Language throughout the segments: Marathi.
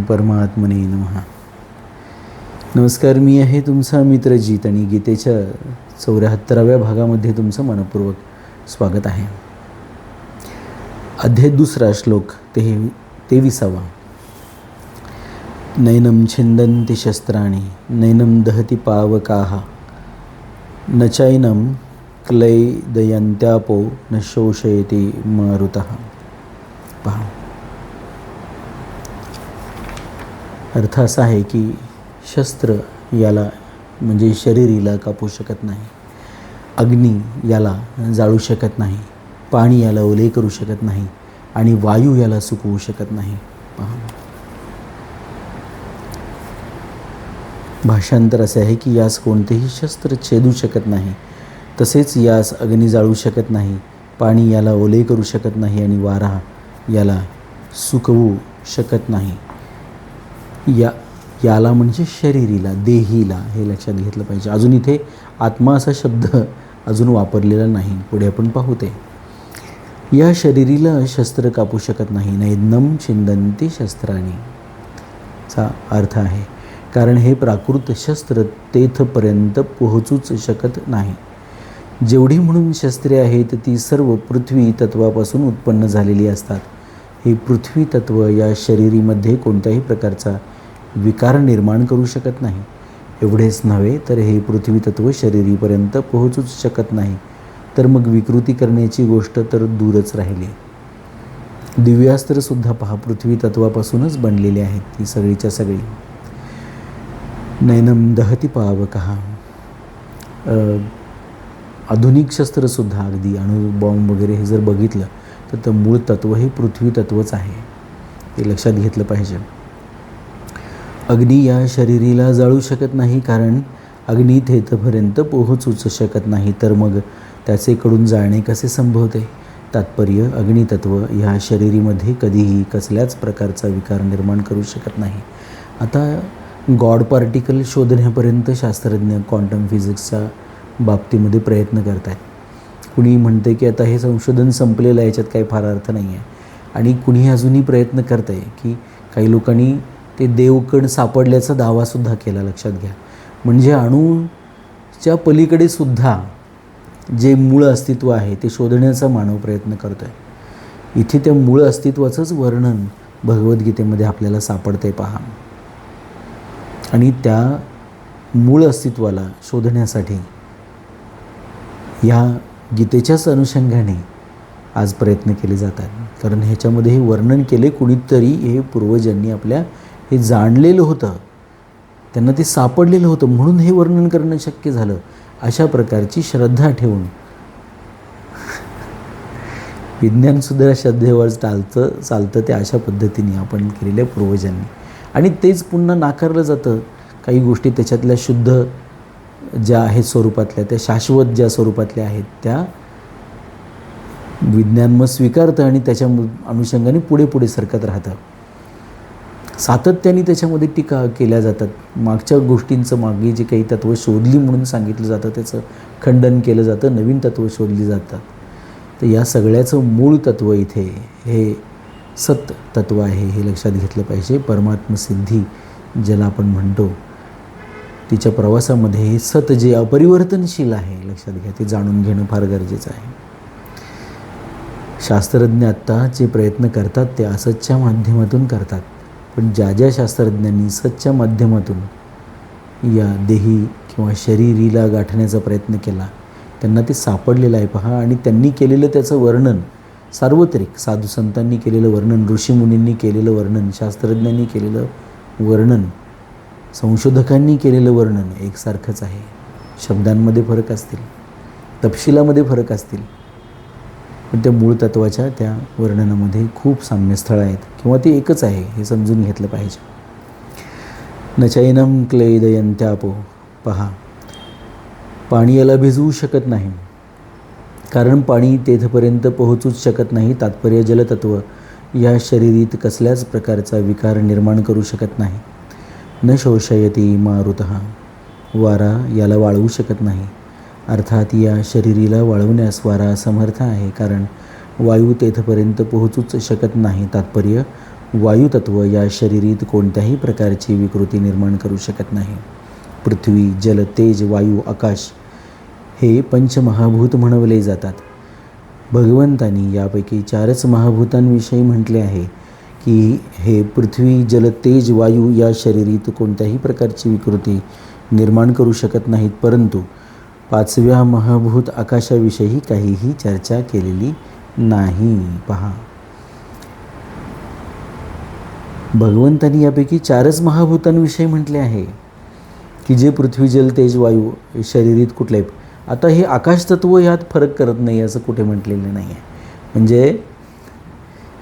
परमात्मने नमः. नमस्कार मी आहे तुमचा मित्रजीत आणि गीतेच्या चौऱ्याहत्तराव्या भागामध्ये तुमचं मनपूर्वक स्वागत आहे. अध्याय दुसरा श्लोक ते तेविसावा. नैनम छिंदन्ति शस्त्राणि नैनम दहती पावकाः न चैनम क्लैदयन्त्यापो न शोषयती मारुतः. पहा. अर्थ असा आहे की शस्त्र याला म्हणजे शरीरीला कापू शकत नाही. अग्नी याला जाळू शकत नाही. पाणी याला ओले करू शकत नाही. आणि वायू याला सुकवू शकत नाही. पहा. भाषांतर असे आहे की यास कोणतेही शस्त्र छेदू शकत नाही. तसेच यास अग्नी जाळू शकत नाही. पाणी याला ओले करू शकत नाही आणि वारा याला सुकवू शकत नाही. या याला म्हणजे शरीरीला देहीला हे लक्षात घेतलं पाहिजे. अजून इथे आत्मा असा शब्द अजून वापरलेला नाही. पुढे आपण पाहू ते या शरीरीला शस्त्र कापू शकत नाही. नाही नम छिंदंती शस्त्राने चा अर्थ आहे. कारण हे प्राकृत शस्त्र तेथपर्यंत पोहोचूच शकत नाही. जेवढी म्हणून शस्त्रे आहेत ती सर्व पृथ्वी तत्वापासून उत्पन्न झालेली असतात. हे पृथ्वी तत्व या शरीरीमध्ये कोणत्याही प्रकारचा विकार निर्माण करू शकत नाही. एवढेच नव्हे तर हे पृथ्वी तत्व शरीरीपर्यंत पोहोचूच शकत नाही. तर मग विकृती करण्याची गोष्ट तर दूरच राहिली. दिव्यास्त्रसुद्धा पहा पृथ्वी तत्वापासूनच बनलेले आहेत ती सगळीच्या सगळी. नैनम दहती पावकहा आधुनिक शस्त्रसुद्धा अगदी अणु बॉम्ब वगैरे हे जर बघितलं तर मूळ तत्व हे पृथ्वी तत्वच आहे. ते लक्षात घेतलं पाहिजे. अग्नी या शरीरीला जाळू शकत नाही कारण अग्नी थेथपर्यंत पोहोचूच शकत नाही. तर मग त्याचे कडून जाळणे कसे संभवते? तात्पर्य अग्नितत्व ह्या शरीरीमध्ये कधीही कसल्याच प्रकारचा विकार निर्माण करू शकत नाही. आता गॉड पार्टिकल शोधण्यापर्यंत शास्त्रज्ञ क्वांटम फिजिक्सच्या बाबतीमध्ये प्रयत्न करत आहेत कुणी म्हणते की आता हे संशोधन संपलेलं आहे याच्यात काही फार अर्थ नाही आहे आणि कुणी अजूनही प्रयत्न करत आहे की काही लोकांनी ते देवकण सापडल्याचा दावासुद्धा केला लक्षात घ्या. म्हणजे अणूच्या पलीकडे सुद्धा जे मूळ अस्तित्व आहे ते शोधण्याचा मानव प्रयत्न करतो आहे इथे त्या मूळ अस्तित्वाचंच वर्णन भगवद्गीतेमध्ये आपल्याला सापडतंय पहा. आणि त्या मूळ अस्तित्वाला शोधण्यासाठी या गीतेच्याच अनुषंगाने आज प्रयत्न केले जातात. कारण ह्याच्यामध्ये हे वर्णन केले कुणीतरी हे पूर्वजांनी आपल्या हे जाणलेलं होतं. त्यांना ते सापडलेलं होतं. म्हणून हे वर्णन करणं शक्य झालं. अशा प्रकारची श्रद्धा ठेवून. विज्ञानसुद्धा श्रद्धेवर चालतं चालतं ते अशा पद्धतीने आपण केलेल्या पूर्वजांनी. आणि तेच पुन्हा नाकारलं जातं. काही गोष्टी त्याच्यातल्या शुद्ध ज्या आहेत स्वरूपातल्या त्या शाश्वत ज्या स्वरूपातल्या आहेत त्या विज्ञान मग स्वीकारतं आणि त्याच्या अनुषंगाने पुढे पुढे सरकत राहतं. सातत्याने त्याच्यामध्ये टीका केल्या जातात. मागच्या गोष्टींचं मागे जे काही तत्त्व शोधली म्हणून सांगितलं जातं त्याचं खंडन केलं जातं नवीन तत्त्व शोधली जातात. तर या सगळ्याचं मूळ तत्त्व इथे हे सत तत्त्व आहे हे लक्षात घेतलं पाहिजे. परमात्मसिद्धी ज्याला आपण म्हणतो तिच्या प्रवासामध्ये हे सत जे अपरिवर्तनशील आहे लक्षात घ्या ते जाणून घेणं फार गरजेचं आहे. शास्त्रज्ञ आत्ता जे प्रयत्न करतात ते असतच्या माध्यमातून करतात. पण ज्या ज्या शास्त्रज्ञांनी सच्च्या माध्यमातून या देही किंवा शरीरीला गाठण्याचा प्रयत्न केला त्यांना ते सापडलेलं आहे पहा. आणि त्यांनी केलेलं त्याचं वर्णन सार्वत्रिक साधू संतांनी केलेलं वर्णन ऋषीमुनींनी केलेलं वर्णन शास्त्रज्ञांनी केलेलं वर्णन संशोधकांनी केलेलं वर्णन एकसारखंच आहे. शब्दांमध्ये फरक असतील तपशिलामध्ये फरक असतील पण त्या मूळ तत्वाच्या त्या वर्णनामध्ये खूप साम्यस्थळं आहेत. किंवा ते एकच आहे हे समजून घेतलं पाहिजे. न चैनम क्लेदयंत्यापो पहा. पाणी याला भिजवू शकत नाही. कारण पाणी तेथपर्यंत पोहोचूच शकत नाही तात्पर्य जलतत्व. या शरीरीत कसल्याच प्रकारचा विकार निर्माण करू शकत नाही. न शोषयती मारुत. वारा याला वाळवू शकत नाही. अर्थात या शरीरीला वाळवण्यास वारा समर्थ आहे कारण वायू तेथपर्यंत पोहोचूच शकत नाही. तात्पर्य वायुतत्व या शरीरीत कोणत्याही प्रकारची विकृती निर्माण करू शकत नाही. पृथ्वी जल तेज वायू आकाश हे पंचमहाभूत म्हणवले जातात. भगवंतांनी यापैकी चारच महाभूतांविषयी म्हटले आहे की हे पृथ्वी जल तेज वायू या शरीरीत कोणत्याही प्रकारची विकृती निर्माण करू शकत नाहीत परंतु पाचव्या महाभूत आकाशाविषयी काहीही चर्चा केलेली नाही. पहा. भगवंतांनी यापैकी चारच महाभूतांविषयी म्हटले आहे. की जे पृथ्वी जल तेज वायू शरीरीत कुठले आता हे आकाशतत्व यात फरक करत नाही असं कुठे म्हटलेलं नाही आहे. म्हणजे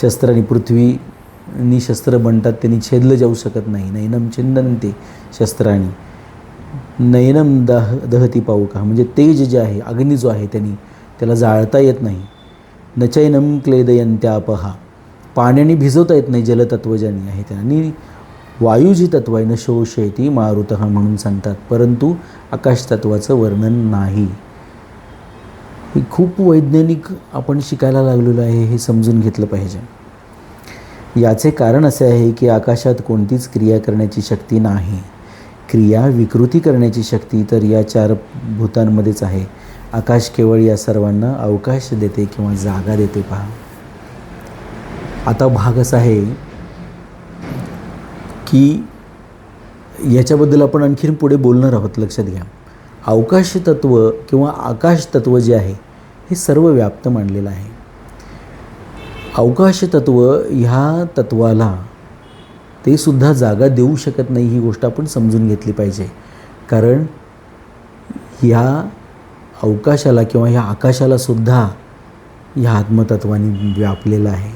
शस्त्राने पृथ्वीनी शस्त्र बनतात त्यांनी छेदलं जाऊ शकत नाही. नैनम छिंदनते शस्त्राने नयनम दह दहती पाऊ का? म्हणजे तेज जे आहे अग्नी जो आहे त्यांनी त्याला जाळता येत नाही. नचैनम क्लेदयंत्यापहा पाण्याने भिजवता येत नाही जलतत्व ज्यांनी आहे त्या आणि वायू जी तत्व आहे न शोषयती मारुत म्हणून सांगतात. परंतु आकाश तत्वाचं वर्णन नाही. हे खूप वैज्ञानिक आपण शिकायला लागलेलो आहे हे समजून घेतलं पाहिजे. याचे कारण असे आहे की आकाशात कोणतीच क्रिया करण्याची शक्ती नाही. क्रिया विकृती करण्याची शक्ती तर या चार भूतांमध्येच आहे. आकाश केवळ या सर्वांना अवकाश देते किंवा जागा देते पहा. आता भाग असा आहे की याच्याबद्दल आपण आणखीन पुढे बोलणार आहोत. लक्षात घ्या. अवकाश तत्व किंवा आकाश तत्व जे आहे हे सर्व व्याप्त मानलेलं आहे. अवकाश तत्व ह्या तत्वाला ते सुद्धा जागा देऊ शकत नाही ही गोष्ट आपण समजून घेतली पाहिजे. कारण ह्या अवकाशाला किंवा ह्या आकाशाला सुद्धा ह्या आत्मतत्वानी व्यापलेलं आहे.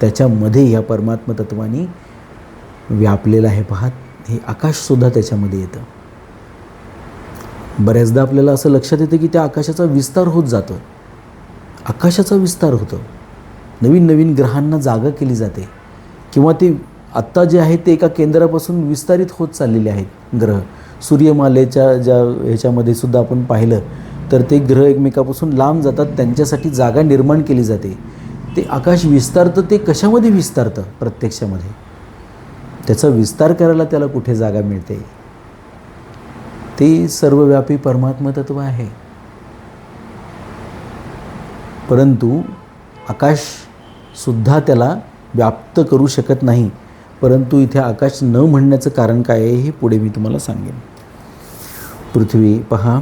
त्याच्यामध्ये ह्या परमात्मतत्वानी व्यापलेलं आहे पाहत हे आकाशसुद्धा त्याच्यामध्ये येतं. बऱ्याचदा आपल्याला असं लक्षात येतं की त्या आकाशाचा विस्तार होत जातो आकाशाचा विस्तार होतो. नवीन नवीन ग्रहांना जागा केली जाते. किंवा ते आत्ता जे आहे ते एका केंद्रापासून विस्तारित होत चाललेले आहेत ग्रह. सूर्यमालेच्या ज्या ह्याच्यामध्ये सुद्धा आपण पाहिलं तर ते ग्रह एकमेकापासून लांब जातात त्यांच्यासाठी जागा निर्माण केली जाते. ते आकाश विस्तारतं ते कशामध्ये विस्तारतं प्रत्यक्षामध्ये? त्याचा विस्तार करायला त्याला कुठे जागा मिळते? ते सर्वव्यापी परमात्मतत्व आहे. परंतु आकाशसुद्धा त्याला व्याप्त करू शकत नाही. परंतु इथे आकाश न म्हणण्याचं कारण काय आहे हे पुढे मी तुम्हाला सांगेन. पृथ्वी पहा.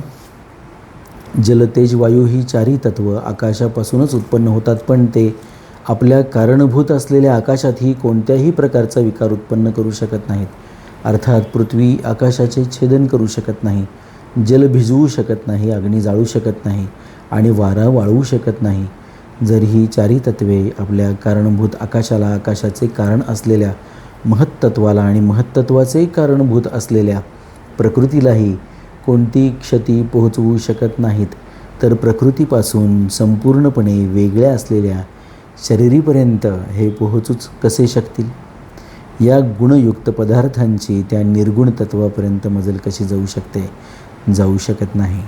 जलतेज वायू ही चारी तत्व आकाशापासूनच उत्पन्न होतात पण ते आपल्या कारणभूत असलेल्या आकाशातही कोणत्याही प्रकारचा विकार उत्पन्न करू शकत नाहीत. अर्थात पृथ्वी आकाशाचे छेदन करू शकत नाही जल भिजवू शकत नाही अग्नी जाळू शकत नाही आणि वारा वाळवू शकत नाही. जर ही चारी तत्वे आपल्या कारणभूत आकाशाला आकाशाचे कारण असलेल्या महत्त्वाला आणि महत्त्वाचे कारणभूत असलेल्या प्रकृतीलाही कोणती क्षती पोहोचवू शकत नाहीत तर प्रकृतीपासून संपूर्णपणे वेगळ्या असलेल्या शरीरीपर्यंत हे पोहोचूच कसे शकतील? या गुणयुक्त पदार्थांची त्या निर्गुण तत्वापर्यंत मजल कशी जाऊ शकते? जाऊ शकत नाही.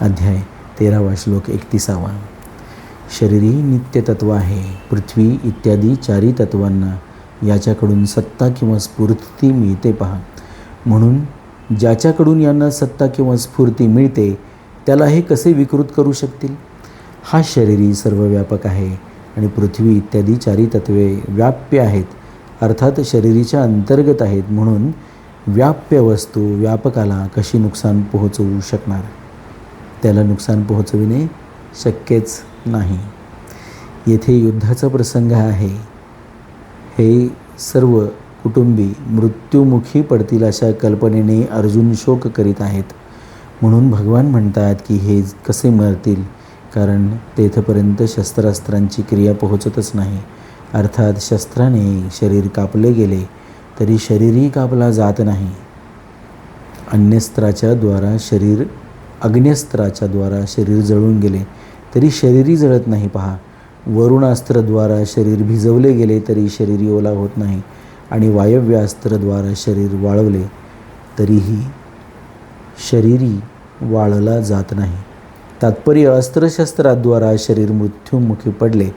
अध्याय तेरावा श्लोक एकतीसावा. शरीरी नित्यतत्व आहे पृथ्वी इत्यादी चारी तत्वांना याच्याकडून सत्ता किंवा स्फूर्ती मिळते पहा. म्हणून ज्याच्याकडून यांना सत्ता किंवा स्फूर्ती मिळते त्याला हे कसे विकृत करू शकतील? हा शरीरी सर्वव्यापक आहे आणि पृथ्वी इत्यादी चारी तत्वे व्याप्य आहेत अर्थात शरीरीच्या अंतर्गत आहेत. म्हणून व्याप्य वस्तू व्यापकाला कशी नुकसान पोहोचवू शकणार? त्याला नुकसान पोहोचविणे शक्यच नाही. येथे युद्धाचा प्रसंग आहे. हे सर्व कुटुंबी मृत्युमुखी पडतील अशा कल्पनेने अर्जुन शोक करीत आहेत. म्हणून भगवान म्हणतात की हे कसे मरतील? कारण तेथपर्यंत शस्त्रास्त्रांची क्रिया पोहोचतच नाही. अर्थात शस्त्राने शरीर कापले गेले तरी शरीरही कापला जात नाही. अन्यस्त्राच्या द्वारा शरीर अग्न्यस्त्राच्या द्वारा शरीर जळून गेले तरी शरीरही जळत नाही पहा. वरुणास्त्रद्वारा शरीर भिजवले गेले तरी शरीर ओला होत नाही आणि वायव्य अस्त्रद्वारा शरीर वाळवले तरीही शरीरी वाळला जात नाही. तात्पर्य अस्त्रशस्त्राद्वारा शरीर मृत्युमुखी पडले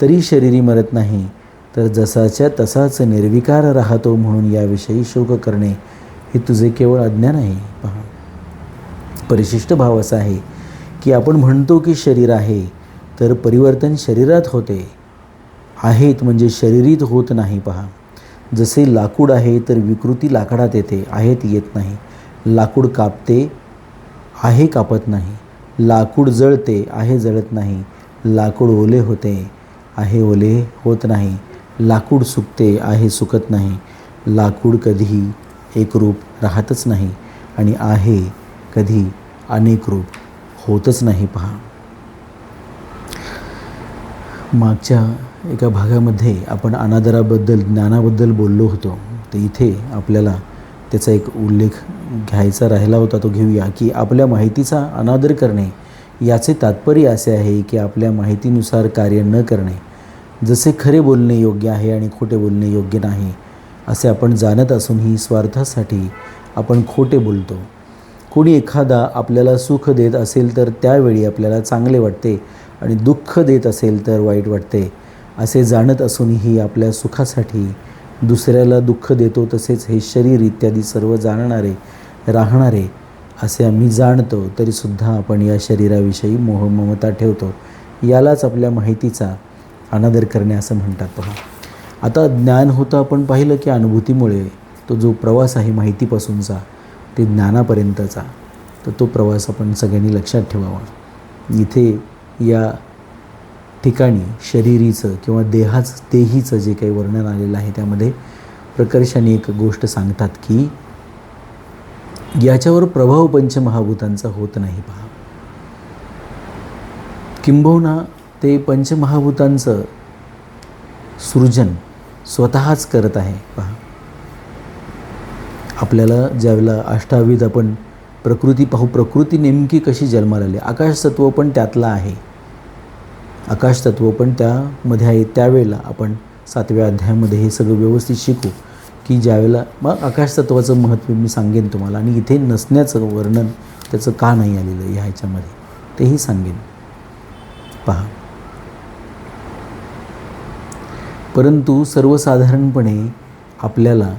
तरी शरीरी मरत नाही. तर जसाच्या तसाच निर्विकार राहतो म्हणून याविषयी शोक करणे हे तुझे केवळ अज्ञान आहे. पहा. परिशिष्ट भाव असा आहे की आपण म्हणतो की शरीर आहे तर परिवर्तन शरीरात होते. आहेत म्हणजे शरीरीत होत नाही पहा. जसे लाकूड आहे तर विकृती लाकडात येते आहेत येत नाही. लाकूड कापते आहे कापत नाही. लाकूड जळते आहे जळत नाही. लाकूड ओले होते आहे ओले होत नाही. लाकूड सुकते आहे सुकत नाही. लाकूड कधीही एकरूप राहतच नाही आणि आहे कधी अनेक रूप होतच नाही पहा. मागच्या एका भागामध्ये आपण अनादराबद्दल ज्ञानाबद्दल बोललो होतो. तर इथे आपल्याला त्याचा एक उल्लेख घ्यायचा राहिला होता. तो घेऊया की आपल्या माहितीचा अनादर करणे याचे तात्पर्य असे आहे की आपल्या माहितीनुसार कार्य न करणे जसे खरे बोलणे योग्य आहे आणि खोटे बोलणे योग्य नाही असे आपण जाणत असूनही स्वार्थासाठी आपण खोटे बोलतो. कोणी एखादा आपल्याला सुख देत असेल तर त्यावेळी आपल्याला चांगले वाटते आणि दुःख देत असेल तर वाईट वाटते. असे जाणत असूनही आपल्या सुखासाठी दुसऱ्याला दुःख देतो तसेच हे शरीर इत्यादी सर्व जाणणारे राहणारे असे आम्ही जाणतो तरीसुद्धा आपण या शरीराविषयी मोहममता ठेवतो. यालाच आपल्या माहितीचा अनादर करणे असं म्हणतात पहा आता ज्ञान होतं आपण पाहिलं की अनुभूतीमुळे तो जो प्रवास आहे माहितीपासूनचा ते ज्ञानापर्यंतचा तर तो प्रवास आपण सगळ्यांनी लक्षात ठेवावा. इथे या ठिकाणी शरीरीचं किंवा देहाच देहीचं जे काही वर्णन आलेलं आहे त्यामध्ये प्रकर्षाने एक गोष्ट सांगतात की याच्यावर प्रभाव पंचमहाभूतांचा होत नाही पहा. किंबहुना ते पंचमहाभूतांचं सृजन स्वतःच करत आहे पहा. आपल्याला ज्यावेळेला अष्टावीत आपण प्रकृती पाहू प्रकृती नेमकी कशी जन्माला आली? आकाशतत्व पण त्यातलं आहे. आकाशतत्व पण त्यामध्ये आहे. त्यावेळेला आपण सातव्या अध्यायामध्ये हे सगळं व्यवस्थित शिकू की ज्यावेळेला मग आकाशतत्वाचं महत्त्व मी सांगेन तुम्हाला. आणि इथे नसण्याचं वर्णन त्याचं का नाही आलेलं ह्या ह्याच्यामध्ये? तेही सांगेन. पहा. परंतु सर्वसाधारणपणे आपल्याला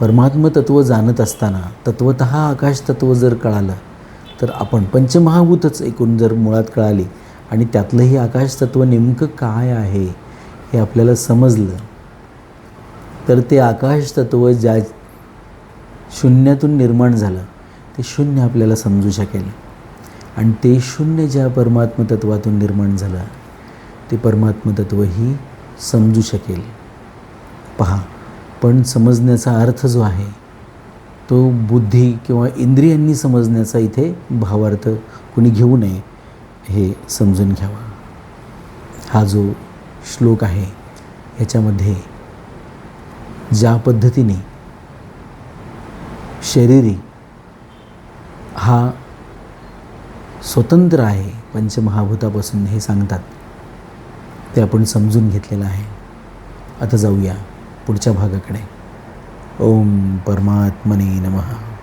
परमात्म तत्व जाणत असताना तत्वत आकाश तत्व जर कळालं तर आपण पंचमहाभूतच एकूण जर मुळात कळाली आणि त्यातलंही आकाश तत्व नेमकं काय आहे हे आपल्याला समजलं तर ते आकाश तत्व ज्या शून्यातून निर्माण झालं ते शून्य आपल्याला समजू शकेल. आणि ते शून्य ज्या परमात्म तत्वातून निर्माण झालं ते परमात्म तत्वही समजू शकेल. पहा. पण समजण्याचा अर्थ जो आहे तो बुद्धी किंवा इंद्रियांनी समजण्याचा इथे भावार्थ कुणी घेऊ नये हे समजून घ्यावा. हा जो श्लोक आहे ह्याच्यामध्ये ज्या पद्धतीने शरीरी हा स्वतंत्र आहे पंचमहाभूतापासून हे सांगतात ते आपण समजून घेतलेलं आहे. आता जाऊया. पुढच्या भागाकडे. ओम परमात्मने नमः.